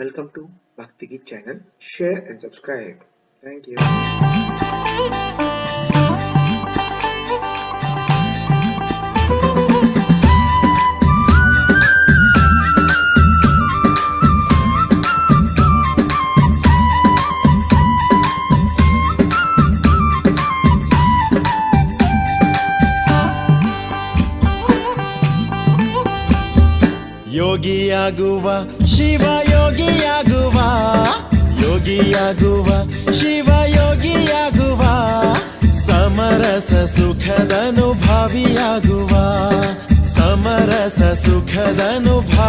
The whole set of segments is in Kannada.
Welcome to Bhakti Geet channel. Share and subscribe. Thank you. ಯೋಗಿಯಾಗುವ Shiva ಯೋಗಿಯಾಗುವ ಯೋಗಿಯಾಗುವ Shiva ಯೋಗಿಯಾಗುವ ಸಮರಸ ಸುಖದನುಭಾವಿಯಾಗುವ ಸಮರಸ ಸುಖದನುಭಾವಿಯಾಗುವ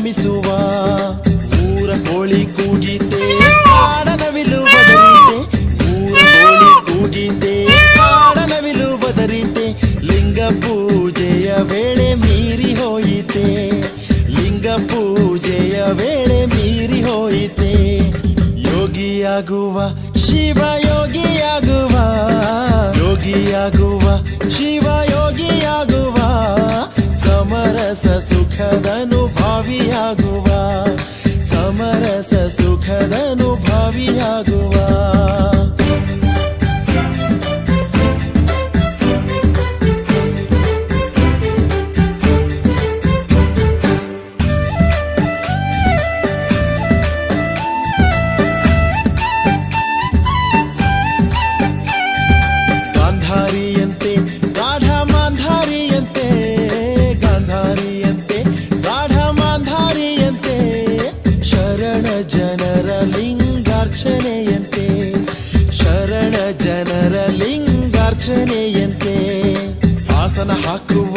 ಶಿರಬಾಗಿ ನಮಿಸುವ ಊರ ಕೋಳಿ ಕೂಗಿದ್ದೆ. ಕಾಡನವಿಲು ಬದರಿತೆ ಊರ ಕೋಳಿ ಕೂಗಿದ್ದೆ. ಕಾಡನವಿಲು ಬದರಿತೆ ಲಿಂಗ ಪೂಜೆಯ ವೇಳೆ ಮೀರಿ ಹೋಯಿತೆ. ಲಿಂಗ ಪೂಜೆಯ ವೇಳೆ ಮೀರಿ ಹೋಯಿತೆ. ಯೋಗಿಯಾಗುವ ಶಿವ, ಯೋಗಿಯಾಗುವ. ಯೋಗಿಯಾಗುವ ಶಿವ, ಯೋಗಿಯಾಗುವ ಸುಖದನುಭಾವಿಯಾಗುವ ಲಿಂಗಾರ್ಚನೆಯಂತೆ ಆಸನ ಹಾಕುವ,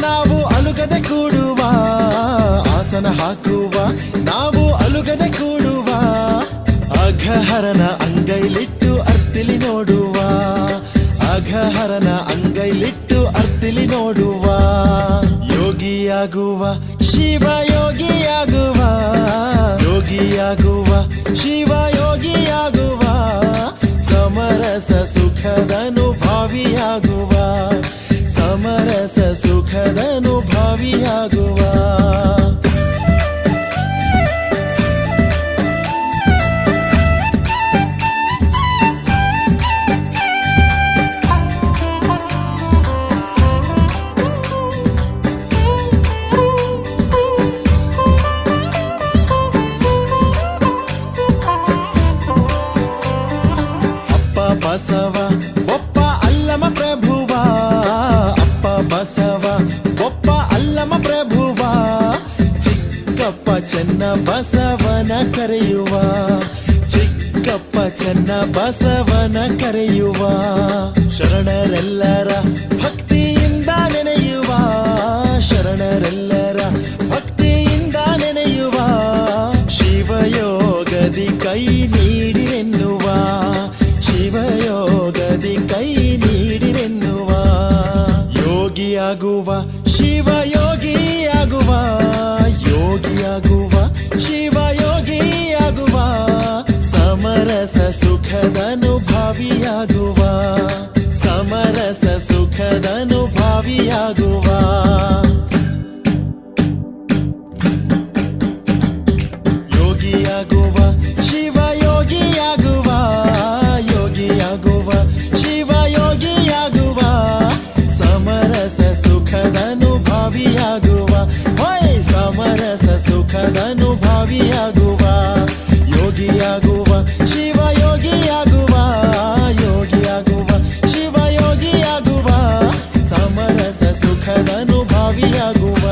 ನಾವು ಅಲುಗದೆ ಕೂಡುವ. ಆಸನ ಹಾಕುವ, ನಾವು ಅಲುಗದೆ ಕೂಡುವ. ಅಘಹರನ ಅಂಗೈಲಿಟ್ಟು ಅರ್ತಿಲಿ ನೋಡುವ. ಅಘಹರನ ಅಂಗೈಲಿಟ್ಟು ಅರ್ತಿಲಿ ನೋಡುವ. ಯೋಗಿಯಾಗುವ ಶಿವ ಯೋಗಿಯಾಗುವ ಯೋಗಿಯಾಗುವ ಶಿವ ಯೋಗಿಯಾಗುವ ಸಮರಸ ಸುಖದನುಭಾವಿಯಾಗುವ ಬಸವ, ಒಪ್ಪ ಅಲ್ಲಮ ಪ್ರಭುವ. ಅಪ್ಪ ಬಸವ, ಒಪ್ಪ ಅಲ್ಲಮ ಪ್ರಭುವ. ಚಿಕ್ಕಪ್ಪ ಚೆನ್ನ ಬಸವನ ಕರೆಯುವ. ಚಿಕ್ಕಪ್ಪ ಚೆನ್ನ ಬಸವನ ಕರೆಯುವ. ಶರಣರೆಲ್ಲರ ಭಕ್ತಿಯಿಂದ ಸುಖದನುಭಾವಿಯಾಗುವ ಯೋಗಿಯಾಗುವ ಶಿವ ಯೋಗಿಯಾಗುವ ಯೋಗಿಯಾಗುವ ಶಿವ ಯೋಗಿಯಾಗುವ ಸಮರಸ ಸುಖದನುಭಾವಿಯಾಗುವ ಹೊಯ್ ಸಮರಸ ಸುಖದನುಭಾವಿಯಾಗುವ ಸುಖದನುಭಾವಿಯಾಗುವ,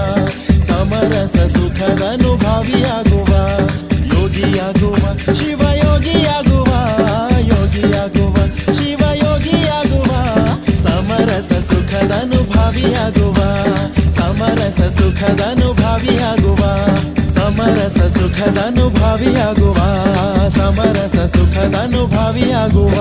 ಸಮರಸ ಸುಖದನುಭಾವಿಯಾಗುವ, ಯೋಗಿಯಾಗುವ, ಶಿವಯೋಗಿಯಾಗುವ ಯೋಗಿಯಾಗುವ, ಶಿವಯೋಗಿಯಾಗುವ, ಸಮರಸ ಸುಖದನುಭಾವಿಯಾಗುವ ಸಮರಸ ಸುಖದನುಭಾವಿಯಾಗುವ ಸಮರಸ ಸುಖದನುಭಾವಿಯಾಗುವ ಸಮರಸ ಸುಖದನುಭಾವಿಯಾಗುವ.